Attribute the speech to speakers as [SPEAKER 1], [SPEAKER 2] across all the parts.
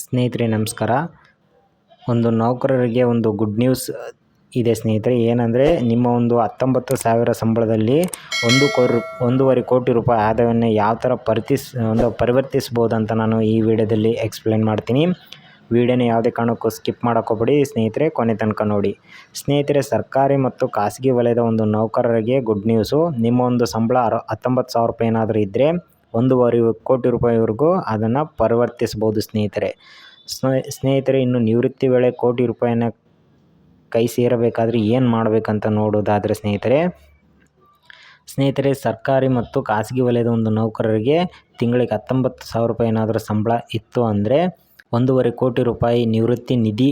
[SPEAKER 1] ಸ್ನೇಹಿತರೆ, ನಮಸ್ಕಾರ. ಒಂದು ನೌಕರರಿಗೆ ಒಂದು ಗುಡ್ ನ್ಯೂಸ್ ಇದೆ ಸ್ನೇಹಿತರೆ. ಏನಂದರೆ, ನಿಮ್ಮ ಒಂದು ಹತ್ತೊಂಬತ್ತು ಸಾವಿರ ಸಂಬಳದಲ್ಲಿ ಒಂದು ಕೋರು, ಒಂದೂವರೆ ಕೋಟಿ ರೂಪಾಯಿ ಆದಾಯವನ್ನು ಯಾವ ಥರ ಪರಿತಿಸ್, ಒಂದು ಪರಿವರ್ತಿಸ್ಬೋದು ಅಂತ ನಾನು ಈ ವಿಡಿಯೋದಲ್ಲಿ ಎಕ್ಸ್ಪ್ಲೇನ್ ಮಾಡ್ತೀನಿ. ವಿಡಿಯೋನ ಯಾವುದೇ ಕಾರಣಕ್ಕೂ ಸ್ಕಿಪ್ ಮಾಡೋಕೆ ಸ್ನೇಹಿತರೆ, ಕೊನೆ ತನಕ ನೋಡಿ. ಸ್ನೇಹಿತರೆ, ಸರ್ಕಾರಿ ಮತ್ತು ಖಾಸಗಿ ವಲಯದ ಒಂದು ನೌಕರರಿಗೆ ಗುಡ್ ನ್ಯೂಸು ನಿಮ್ಮ ಒಂದು ಸಂಬಳ ಅರ, ಹತ್ತೊಂಬತ್ತು ಸಾವಿರ ರೂಪಾಯಿ ಏನಾದರೂ ಇದ್ದರೆ ಒಂದೂವರೆ ಕೋಟಿ ರೂಪಾಯಿವರೆಗೂ ಅದನ್ನು ಪರಿವರ್ತಿಸ್ಬೋದು ಸ್ನೇಹಿತರೆ. ಸ್ನೇಹಿತರೆ, ಇನ್ನು ನಿವೃತ್ತಿ ವೇಳೆ ಕೋಟಿ ರೂಪಾಯಿನ ಕೈ ಸೇರಬೇಕಾದ್ರೆ ಏನು ಮಾಡಬೇಕಂತ ನೋಡೋದಾದರೆ ಸ್ನೇಹಿತರೆ ಸ್ನೇಹಿತರೆ, ಸರ್ಕಾರಿ ಮತ್ತು ಖಾಸಗಿ ವಲಯದ ಒಂದು ನೌಕರರಿಗೆ ತಿಂಗಳಿಗೆ ಹತ್ತೊಂಬತ್ತು ಸಾವಿರ ರೂಪಾಯಿ ಏನಾದರೂ ಸಂಬಳ ಇತ್ತು ಅಂದರೆ ಒಂದೂವರೆ ಕೋಟಿ ರೂಪಾಯಿ ನಿವೃತ್ತಿ ನಿಧಿ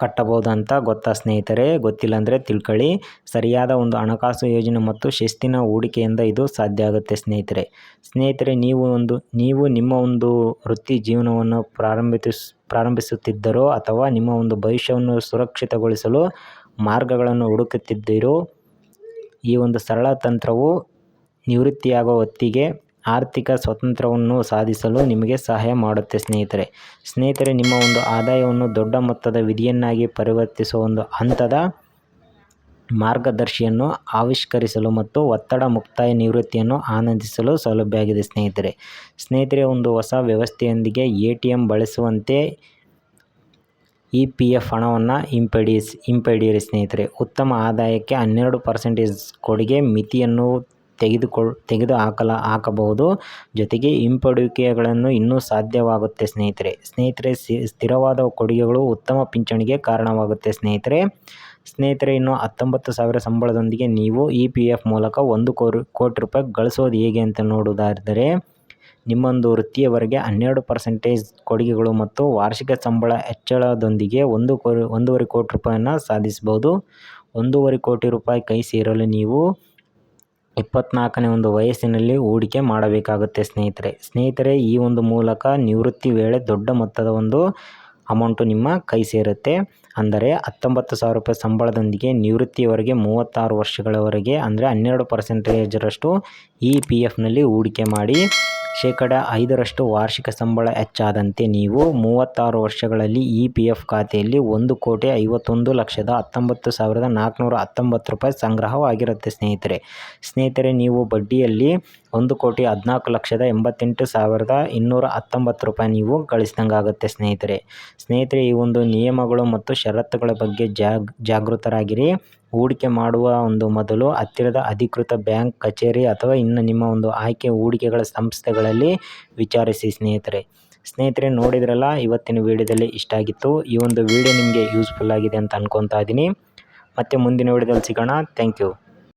[SPEAKER 1] ಕಟ್ಟಬಹುದು ಅಂತ ಗೊತ್ತಾ ಸ್ನೇಹಿತರೆ? ಗೊತ್ತಿಲ್ಲ ಅಂದರೆ ತಿಳ್ಕೊಳ್ಳಿ. ಸರಿಯಾದ ಒಂದು ಹಣಕಾಸು ಯೋಜನೆ ಮತ್ತು ಶಿಸ್ತಿನ ಹೂಡಿಕೆಯಿಂದ ಇದು ಸಾಧ್ಯ ಆಗುತ್ತೆ ಸ್ನೇಹಿತರೆ. ಸ್ನೇಹಿತರೆ, ನೀವು ಒಂದು, ನೀವು ನಿಮ್ಮ ಒಂದು ವೃತ್ತಿ ಜೀವನವನ್ನು ಪ್ರಾರಂಭಿಸ್ ಪ್ರಾರಂಭಿಸುತ್ತಿದ್ದರೋ ಅಥವಾ ನಿಮ್ಮ ಒಂದು ಭವಿಷ್ಯವನ್ನು ಸುರಕ್ಷಿತಗೊಳಿಸಲು ಮಾರ್ಗಗಳನ್ನು ಹುಡುಕುತ್ತಿದ್ದೀರೋ, ಈ ಒಂದು ಸರಳ ತಂತ್ರವು ನಿವೃತ್ತಿಯಾಗುವ ಹೊತ್ತಿಗೆ ಆರ್ಥಿಕ ಸ್ವಾತಂತ್ರ್ಯವನ್ನು ಸಾಧಿಸಲು ನಿಮಗೆ ಸಹಾಯ ಮಾಡುತ್ತೆ, ಸ್ನೇಹಿತರೆ. ಸ್ನೇಹಿತರೆ, ನಿಮ್ಮ ಒಂದು ಆದಾಯವನ್ನು ದೊಡ್ಡ ಮೊತ್ತದ ವಿಧಿಯನ್ನಾಗಿ ಪರಿವರ್ತಿಸುವ ಒಂದು ಹಂತದ ಮಾರ್ಗದರ್ಶಿಯನ್ನು ಆವಿಷ್ಕರಿಸಲು ಮತ್ತು ಒತ್ತಡ ಮುಕ್ತಾಯ ನಿವೃತ್ತಿಯನ್ನು ಆನಂದಿಸಲು ಸೌಲಭ್ಯ ಆಗಿದೆ, ಸ್ನೇಹಿತರೆ. ಸ್ನೇಹಿತರೆ, ಒಂದು ಹೊಸ ವ್ಯವಸ್ಥೆಯೊಂದಿಗೆ ಎ ಟಿ ಎಂ ಬಳಸುವಂತೆ ಇ ಪಿ ಎಫ್ ಹಣವನ್ನು ಹಿಂಪಡಿಸಿ, ಹಿಂಪಡೆಯಿರಿ, ಸ್ನೇಹಿತರೆ. ಉತ್ತಮ ಆದಾಯಕ್ಕೆ ಹನ್ನೆರಡು ಪರ್ಸೆಂಟೇಜ್ ಕೊಡುಗೆ, ಮಿತಿಯನ್ನು ತೆಗೆದುಕೊಳ್ ತೆಗೆದು ಹಾಕಲ ಹಾಕಬಹುದು. ಜೊತೆಗೆ ಹಿಂಪಡುವಿಕೆಗಳನ್ನು ಇನ್ನೂ ಸಾಧ್ಯವಾಗುತ್ತೆ ಸ್ನೇಹಿತರೆ. ಸ್ನೇಹಿತರೆ ಸ್ಥಿರವಾದ ಕೊಡುಗೆಗಳು ಉತ್ತಮ ಪಿಂಚಣಿಗೆ ಕಾರಣವಾಗುತ್ತೆ ಸ್ನೇಹಿತರೆ. ಸ್ನೇಹಿತರೆ, ಇನ್ನು ಹತ್ತೊಂಬತ್ತು ಸಾವಿರ ಸಂಬಳದೊಂದಿಗೆ ನೀವು ಇ ಪಿ ಎಫ್ ಮೂಲಕ ಒಂದು ಕೋರಿ, ಕೋಟಿ ರೂಪಾಯಿ ಗಳಿಸೋದು ಹೇಗೆ ಅಂತ ನೋಡುವುದಾದರೆ, ನಿಮ್ಮೊಂದು ವೃತ್ತಿಯವರೆಗೆ ಹನ್ನೆರಡು ಪರ್ಸೆಂಟೇಜ್ ಕೊಡುಗೆಗಳು ಮತ್ತು ವಾರ್ಷಿಕ ಸಂಬಳ ಹೆಚ್ಚಳದೊಂದಿಗೆ ಒಂದು ಕೋರಿ, ಒಂದೂವರೆ ಕೋಟಿ ರೂಪಾಯಿಯನ್ನು ಸಾಧಿಸ್ಬೋದು ಒಂದೂವರೆ ಕೋಟಿ ರೂಪಾಯಿ ಕೈ ಸೇರಲು ನೀವು ಇಪ್ಪತ್ನಾಲ್ಕನೇ ಒಂದು ವಯಸ್ಸಿನಲ್ಲಿ ಹೂಡಿಕೆ ಮಾಡಬೇಕಾಗುತ್ತೆ ಸ್ನೇಹಿತರೆ. ಸ್ನೇಹಿತರೆ, ಈ ಒಂದು ಮೂಲಕ ನಿವೃತ್ತಿ ವೇಳೆ ದೊಡ್ಡ ಮೊತ್ತದ ಒಂದು ಅಮೌಂಟು ನಿಮ್ಮ ಕೈ ಸೇರುತ್ತೆ. ಅಂದರೆ ಹತ್ತೊಂಬತ್ತು ಸಾವಿರ ರೂಪಾಯಿ ಸಂಬಳದೊಂದಿಗೆ ನಿವೃತ್ತಿಯವರೆಗೆ ಮೂವತ್ತಾರು ವರ್ಷಗಳವರೆಗೆ, ಅಂದರೆ ಹನ್ನೆರಡು ಪರ್ಸೆಂಟೇಜರಷ್ಟು ಈ ಪಿ ಎಫ್ನಲ್ಲಿ ಹೂಡಿಕೆ ಮಾಡಿ ಶೇಕಡ ಐದರಷ್ಟು ವಾರ್ಷಿಕ ಸಂಬಳ ಹೆಚ್ಚಾದಂತೆ ನೀವು ಮೂವತ್ತಾರು ವರ್ಷಗಳಲ್ಲಿ ಇ ಪಿ ಎಫ್ ಖಾತೆಯಲ್ಲಿ ಒಂದು ಕೋಟಿ ಐವತ್ತೊಂದು ಲಕ್ಷದ ಹತ್ತೊಂಬತ್ತು ಸಾವಿರದ ನಾಲ್ಕುನೂರ ಹತ್ತೊಂಬತ್ತು ರೂಪಾಯಿ ಸಂಗ್ರಹವಾಗಿರುತ್ತೆ ಸ್ನೇಹಿತರೆ. ಸ್ನೇಹಿತರೆ, ನೀವು ಬಡ್ಡಿಯಲ್ಲಿ ಒಂದು ಕೋಟಿ ಹದಿನಾಲ್ಕು ಲಕ್ಷದ ಎಂಬತ್ತೆಂಟು ಸಾವಿರದ ಇನ್ನೂರ ಹತ್ತೊಂಬತ್ತು ರೂಪಾಯಿ ನೀವು ಗಳಿಸ್ದಂಗೆ ಆಗುತ್ತೆ ಸ್ನೇಹಿತರೆ. ಸ್ನೇಹಿತರೆ, ಈ ಒಂದು ನಿಯಮಗಳು ಮತ್ತು ಷರತ್ತುಗಳ ಬಗ್ಗೆ ಜಾಗ್, ಜಾಗೃತರಾಗಿರಿ. ಹೂಡಿಕೆ ಮಾಡುವ ಒಂದು ಮೊದಲು ಹತ್ತಿರದ ಅಧಿಕೃತ ಬ್ಯಾಂಕ್, ಕಚೇರಿ ಅಥವಾ ಇನ್ನು ನಿಮ್ಮ ಒಂದು ಆಯ್ಕೆ ಹೂಡಿಕೆಗಳ ಸಂಸ್ಥೆಗಳಲ್ಲಿ ವಿಚಾರಿಸಿ, ಸ್ನೇಹಿತರೆ. ಸ್ನೇಹಿತರೆ, ನೋಡಿದ್ರಲ್ಲ, ಇವತ್ತಿನ ವೀಡಿಯೋದಲ್ಲಿ ಇಷ್ಟ ಆಗಿತ್ತು. ಈ ಒಂದು ವೀಡಿಯೋ ನಿಮಗೆ ಯೂಸ್ಫುಲ್ ಆಗಿದೆ ಅಂತ ಅನ್ಕೊತಾ ಇದ್ದೀನಿ. ಮತ್ತು ಮುಂದಿನ ವೀಡಿಯೋದಲ್ಲಿ ಸಿಗೋಣ. Thank you.